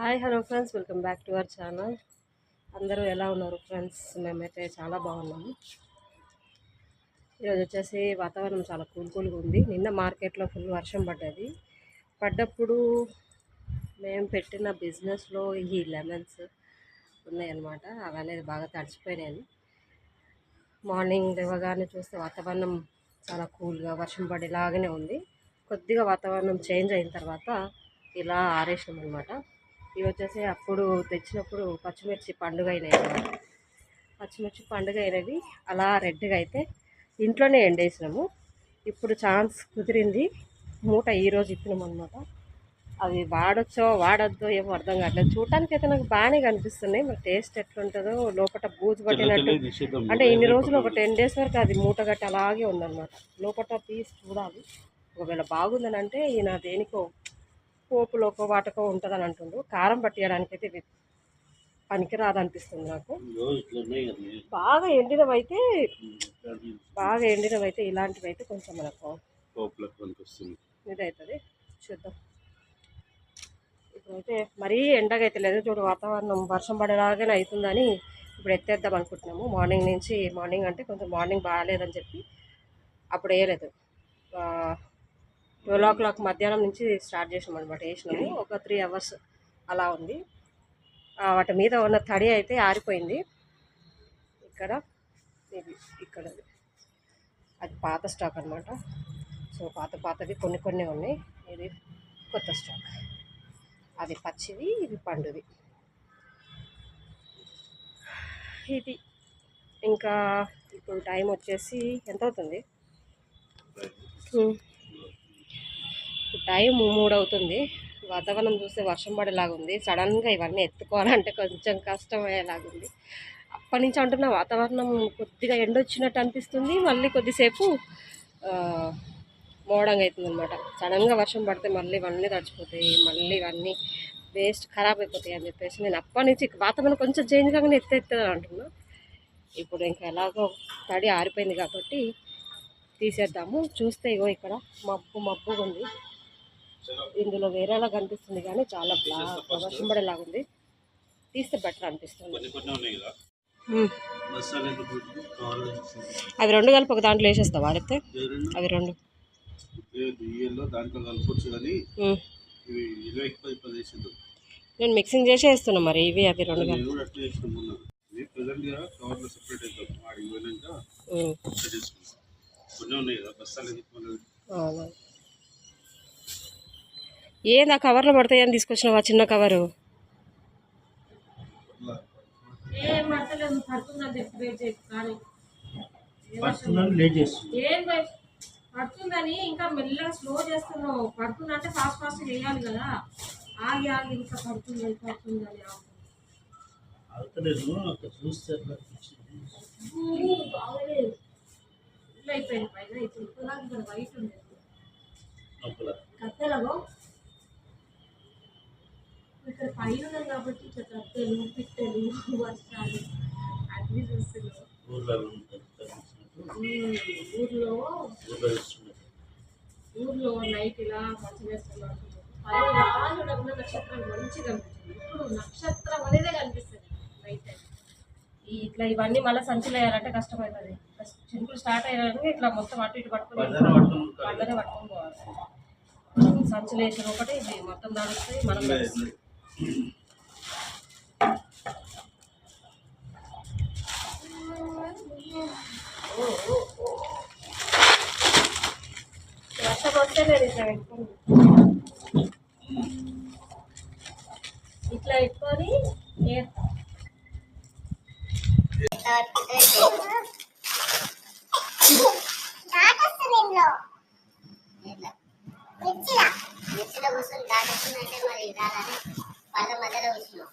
Hi hello friends. Welcome back to our channel. అందరూ ఎలా ఉన్నారు ఫ్రెండ్స్? మేమైతే చాలా బాగున్నాము ఈరోజు వచ్చేసి వాతావరణం చాలా కూల్ కూల్గా ఉంది. నిన్న మార్కెట్లో ఫుల్ వర్షం పడ్డది. పడ్డప్పుడు మేము పెట్టిన బిజినెస్లో ఈ లెమన్స్ ఉన్నాయన్నమాట. అవి అనేది బాగా తడిచిపోయినాయి మార్నింగ్ లేవగానే చూస్తే వాతావరణం చాలా కూల్గా వర్షం పడేలాగానే ఉంది. కొద్దిగా వాతావరణం చేంజ్ అయిన తర్వాత ఇలా ఆరేసినాం అనమాట ఇవి వచ్చేసి అప్పుడు తెచ్చినప్పుడు పచ్చిమిర్చి పండుగ అయినాయి పచ్చిమిర్చి పండుగ అయినవి అలా రెడ్గా అయితే ఇంట్లోనే ఎండేసినాము. ఇప్పుడు ఛాన్స్ కుదిరింది. మూట ఈరోజు ఇప్పినాం అనమాట అవి వాడొచ్చో వాడొద్దో ఏమో అర్థం కావట్లేదు. చూడటానికి అయితే నాకు బాగానే కనిపిస్తున్నాయి. మరి టేస్ట్ ఎట్లుంటుందో లోపల బూజు పట్టినట్టు అంటే ఇన్ని రోజులు ఒక టెన్ డేస్ వరకు అది మూట గట్టి అలాగే ఉందన్నమాట. లోపల పీస్ చూడాలి. ఒకవేళ బాగుందని అంటే ఈయన దేనికో పోపులోకో వాటకో ఉంటుందని అంటుండు కారం పట్టియడానికి అయితే ఇది పనికిరాదు అనిపిస్తుంది నాకు బాగా ఎండినవైతే బాగా ఎండినవైతే ఇలాంటివి అయితే కొంచెం మనకు ఇదవుతుంది చూద్దాం. ఇప్పుడైతే మరీ ఎండగా అయితే లేదు. చూడు వాతావరణం వర్షం పడేలాగానే అవుతుందని ఇప్పుడు ఎత్తేద్దాం అనుకుంటున్నాము. మార్నింగ్ నుంచి మార్నింగ్ అంటే కొంచెం మార్నింగ్ బాగాలేదని చెప్పి అప్పుడు వేయలేదు. ట్వెల్వ్ ఓ క్లాక్ మధ్యాహ్నం నుంచి స్టార్ట్ చేసినాం అనమాట వేసినాము. ఒక త్రీ అవర్స్ అలా ఉంది. వాటి మీద ఉన్న తడి అయితే ఆరిపోయింది. ఇక్కడ ఇది ఇక్కడ. అది పాత స్టాక్ అనమాట సో పాత పాతవి కొన్ని కొన్ని ఉన్నాయి. ఇది కొత్త స్టాక్. అది పచ్చిది ఇది పండుది ఇది ఇంకా ఇప్పుడు టైం వచ్చేసి ఎంత అవుతుంది టైం మూడు అవుతుంది వాతావరణం చూస్తే వర్షం పడేలాగా ఉంది సడన్గా ఇవన్నీ ఎత్తుకోవాలంటే కొంచెం కష్టమయ్యేలాగుంది. అప్పటి నుంచి అంటున్న వాతావరణం కొద్దిగా ఎండ వచ్చినట్టు అనిపిస్తుంది. మళ్ళీ కొద్దిసేపు మోడంగా అవుతుంది అనమాట సడన్గా వర్షం పడితే మళ్ళీ ఇవన్నీ తడిచిపోతాయి. మళ్ళీ ఇవన్నీ వేస్ట్ ఖరాబ్ అయిపోతాయి అని చెప్పేసి నేను అప్పటి నుంచి వాతావరణం కొంచెం చేంజ్ కాగానే ఎత్తే ఎత్తుంది అంటున్నా. ఇప్పుడు ఇంకా ఎలాగో తడి ఆరిపోయింది కాబట్టి తీసేద్దాము. చూస్తే ఇగో ఇక్కడ మబ్బు మబ్బుగా ఉంది. ఇందులో వేరేలా కనిపిస్తుంది కానీ చాలా బ్లా వర్షం పడేలాగా ఉంది తీస్తే బెటర్ అనిపిస్తుంది. అవి రెండు కలిపి ఒక దాంట్లో వేసేస్తావా లేకపోతే ఎవరైనా అవి రెండు. నేను మిక్సింగ్ చేసే వేస్తున్నా మరి ఇవి అవి రెండు కలిపి. ఏంది ఆ కవర్లో పడతాయని తీసుకొచ్చినావా చిన్న కవరు? అట్లా ఏం పడతలేదు పడుతుందని ఇంకా మెల్లగా స్లో చేస్తున్నావు. పడుతుందంటే ఫాస్ట్ ఫాస్ట్ చేయాలి కదా. ఆగి ఆగి ఇంకా పడుతుంది పడుతుందని చూస్తే అయిపోయింది పైన. ఇప్పుడు వైట్ ఉండేది. లోపల కత్తెలగో ఇక్కడ పైన ఉన్నది కాబట్టి ఇట్లా పిట్టెలు వర్షాలు? అన్ని ఊర్లో ఊర్లో నైట్ ఇలా మంచి వేస్తున్నారు పైన రాళ్ళు నక్షత్రం మంచిగా కనిపిస్తుంది ఇప్పుడు నక్షత్రం అనేదే కనిపిస్తుంది నైట్ ఇట్లా ఇవన్నీ మళ్ళీ సంచులు వేయాలంటే కష్టమవుతుంది చినుకులు స్టార్ట్ అయ్యారంటే ఇట్లా మొత్తం అటు ఇటు పట్టుకుని పట్టుకుని పోవాలి. సంచులు వేసిన ఒకటి ఇది మొత్తం దాడుస్తాయి మనం ఇట్లా తడుస్తాం ఇట్లా పెట్టుకొని ఏరుతా మిర్చిలో కూర్చొని దాటొస్తుందంటే మరి రాలని వాళ్ళ మధ్యలో కూర్చున్నాం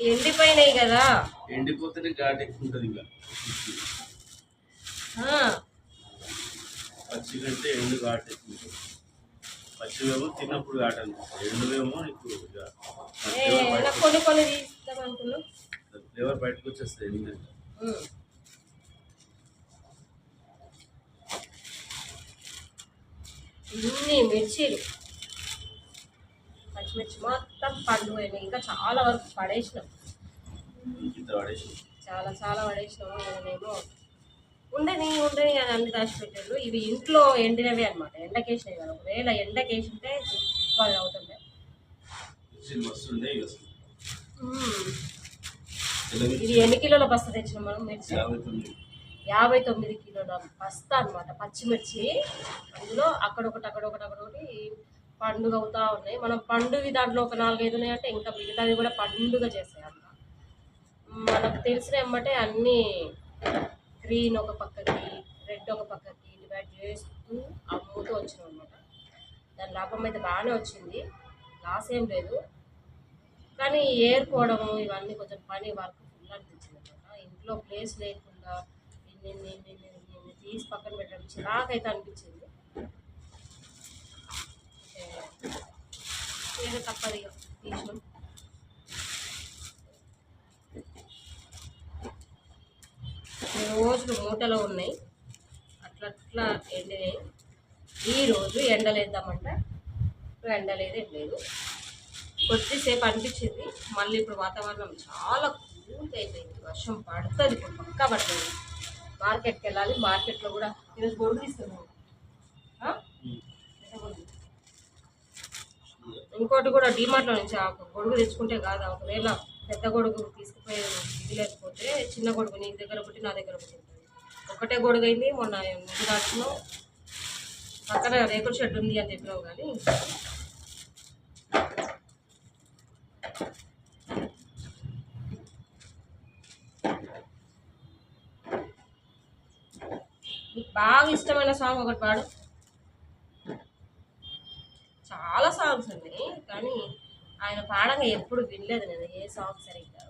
ఈ ఎండిపోయినాయి కదా. ఎండిపోతేనే ఘాట్ ఎక్కువ ఉంటుంది ఇంకా పచ్చి కంటే ఎండు ఘాట్ ఎక్కువ ఉంటుంది పచ్చివేమో తిన్నప్పుడు ఘాట్ అనిపిస్తుంది ఎండువేమో నాకు కొన్ని కొన్ని అనుకున్నాం. ఫ్లేవర్ బయటకు వచ్చేస్తుంది ఎండు ఉమ్. ఇన్ని మిర్చీలు. పచ్చిమిర్చి మొత్తం పండు ఇంకా చాలా వరకు పడేసినాం. చాలా చాలా పడేసినాము నేనేమో ఉండని ఉండని అని అన్ని దాచిపెట్టాడు ఇవి ఇంట్లో ఎండినవి అనమాట ఎండకేసినాయి కదా. ఒకవేళ ఎండకేసింటే సూపర్ అవుతుండే. ఇది ఎన్ని కిలోల బస్తా తెచ్చినాం మనం? మిర్చి యాభై తొమ్మిది. కిలోల బస్తా అనమాట పచ్చిమిర్చి. అందులో అక్కడొకటి అక్కడొకటి అక్కడొకటి పండుగ అవుతా ఉన్నాయి. మనం పండుగ దాంట్లో ఒక నాలుగైదు ఉన్నాయంటే ఇంకా మిగతావి కూడా పండుగ చేస్తాయి అంట మనకు తెలిసిన ఎమ్మటే అన్నీ గ్రీన్ ఒక పక్కకి రెడ్ ఒక పక్కకి డివైడ్ చేస్తూ అమ్ముతూ వచ్చినాం అనమాట దాని లాభం అయితే బాగానే వచ్చింది. లాస్ ఏం లేదు. కానీ ఏరుకోవడము ఇవన్నీ కొంచెం పని వర్క్ ఫుల్ అనిపించింది అనమాట ఇంట్లో ప్లేస్ లేకుండా ఇన్ని ఇన్ని తీసి పక్కన పెట్టడం చిరాకైతే అనిపించింది. ఏదో తప్పదు ఇక తీసినాం రోజులు మూటలో ఉన్నాయి. అట్లా ఎండినాయి. ఈ రోజు ఇప్పుడు ఎండలేదు ఏం లేదు. కొద్దిసేపు అనిపించింది. మళ్ళీ ఇప్పుడు వాతావరణం చాలా కూల్గా అయిపోయింది వర్షం పడుతుంది. ఇప్పుడు పక్కా పడుతుంది. మార్కెట్కి వెళ్ళాలి. మార్కెట్లో కూడా ఈరోజు గొడుగు తీసుకున్నాము ఇంకోటి కూడా డిమార్ట్లో నుంచి ఒక గొడుగు తెచ్చుకుంటే కాదు. ఒకవేళ పెద్ద గొడుగు తీసుకుపోయే ఇది లేకపోతే చిన్న గొడుగు నీ దగ్గర ఒకటి నా దగ్గర ఒకటి ఉంటుంది. ఒకటే గొడుగు అయింది మొన్న గుజరాత్లో పక్కన రేకుల షెడ్ ఉంది అని చెప్పినాం కానీ. నీకు బాగా ఇష్టమైన సాంగ్ ఒకటి పాడు. చాలా సాంగ్స్ ఉన్నాయి కానీ ఆయన పాడంగా ఎప్పుడు వినలేదు నేను ఏ సాంగ్ సరిగ్గా.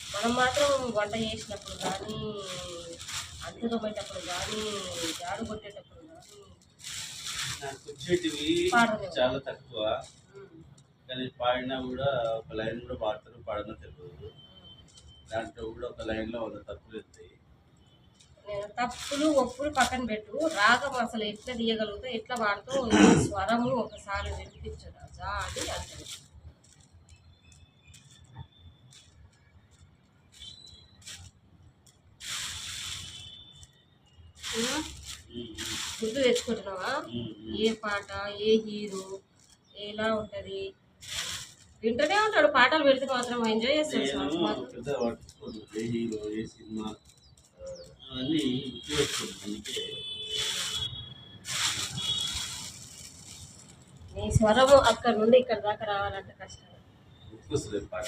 మనం మాత్రం వంట చేసినప్పుడు కానీ అంటు తోమేటప్పుడు కానీ జాడు కొట్టేటప్పుడు కానీ వచ్చేటివి. చాలా తక్కువ. కానీ పాడినా కూడా ఒక లైన్ కూడా పాడతారు పాడనో తెలియదు. దాంట్లో కూడా ఒక లైన్లో వంద తప్పులు వెళ్తాయి నేను తప్పులు ఒప్పులు పక్కన పెట్టు. రాగం అసలు ఎట్లా తీయగలుగుతా ఎట్లా వాడుతూ స్వరము ఒకసారి వినిపించు రాజా అని అంటారు గుర్తు తెచ్చుకుంటున్నావా? ఏ పాట ఏ హీరో ఎలా ఉంటది? వింటూనే ఉంటాడు పాటలు పెడితే మాత్రం ఎంజాయ్ చేస్తాడు ఏ హీరో ఏ సినిమా ఆ, అవన్నీ గుర్తు పెట్టుకోను అందుకే. నీ స్వరము అక్కడ నుండి ఇక్కడ దాకా రావాలంటే కష్టం. పాట.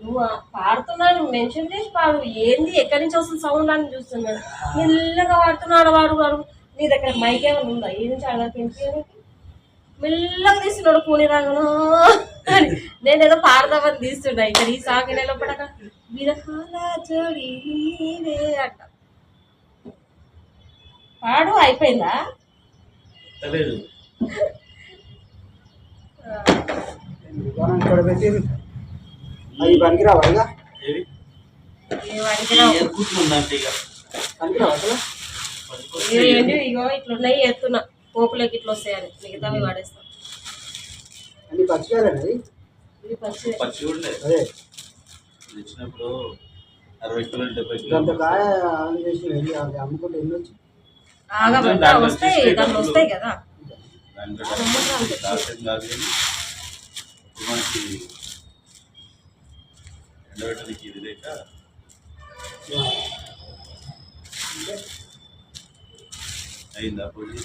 నువ్వు పాడుతున్నాను మెన్షన్ చేసి పాడు. ఏంది? ఎక్కడి నుంచి వస్తుంది సౌండ్ అని చూస్తున్నాడు మెల్లగా పాడుతున్నాడు వాడు వాడు. నీ దగ్గర మైక్ ఏమైనా ఉందా? ఈ నుంచి అడగకి మెల్లగా తీస్తున్నాడు కూని రంగును. అని. నేను ఏదో పాడదామని తీస్తున్నా. ఇక్కడ ఈ సాంగ్ నిలబడక. విరహాల జోడి నీవే అంట. పాడు అయిపోయిందా? దుకాణం ఇక్కడ పెట్టి అవి పనికిరావా ఇక? ఇగో ఇట్లున్నాయి ఎత్తున్నా. పోపులోకి ఇట్లా వస్తాయని. మిగతావి వాడేస్తాం. అన్ని పచ్చికాయలేనది ఇవి పచ్చి పచ్చి ఉండే అదే. తెచ్చినప్పుడు అరవై కిలోలు డెబ్బై ఇంత కిలోలు కాయ ఆన్ చేసి వెళ్ళి అది అమ్ముకుంటే ఎన్ని వచ్చి వస్తాయి దాంట్లో వస్తాయి కదా. దాంట్లో కానీ మనకి ఎండబెట్టడానికి ఇది లేక అయిందా. పోయి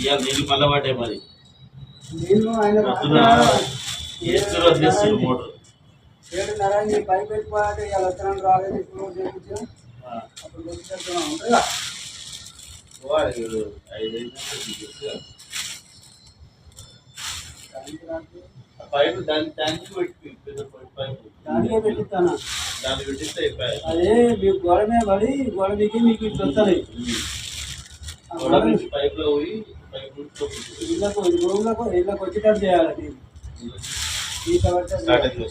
ఇవాళ నీళ్ళు మళ్ళా పడ్డాయి మరి పొద్దున ఎత్తులు వదిలేస్తారు మోటార్. ఏడున్నర ఈ పై పెట్టుకోవాలంటే ఇవాళ వస్తున్నాను రాలేదు ఇప్పుడు చేయించాం అప్పుడు వచ్చేస్తున్నాం ఐదు పైపు దాని ట్యాంక్ పెట్టి పెద్ద పైపు పైపు దానికే పెట్టిస్తాను? దాన్ని పెట్టిస్తే అయిపోయాయి. అదే మీకు గోడ మీద పడి గోడ మీకు మీకు ఇట్లా వస్తుంది. ఆ గోడ గోడ నుంచి పైపులో పోయి పైపు నుంచి లోపలికి ఇళ్ళకు రూమ్లకు ఇళ్ళకి వచ్చేటట్టు చేయాలి నేను ఈత పట్టడం స్టార్ట్ అయింది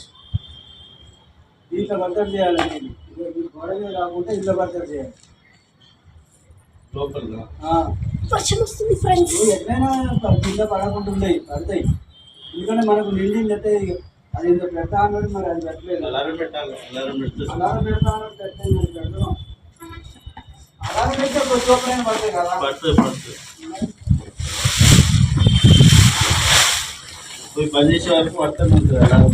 ఈత పట్టడం చేయాలి నేను ఇక మీకు గోడ మీద కాకుండా ఇల్లు పడతారు చేయాలి. లోపల ఆ. వర్షం వస్తుంది ఫ్రెండ్స్ నువ్వు ఎట్లయినా ప- కింద పడకుండా ఉండయి పడతాయి. ఎందుకంటే మనకు నిండింది అంటే అది ఇంత పెడతా అన్నాడు మరి అది పెట్టలేదు. అలారం పెట్టాలి అలారం పెడితే అలారం పెడతా అన్నాడు పెట్టలేదు అలారం పెడితే కొద్ది లోపలైనా పడతాయి కదా. పడుతుంది పడుతుంది పోయి పని చేసే వరకు పడుతుంది అలారం.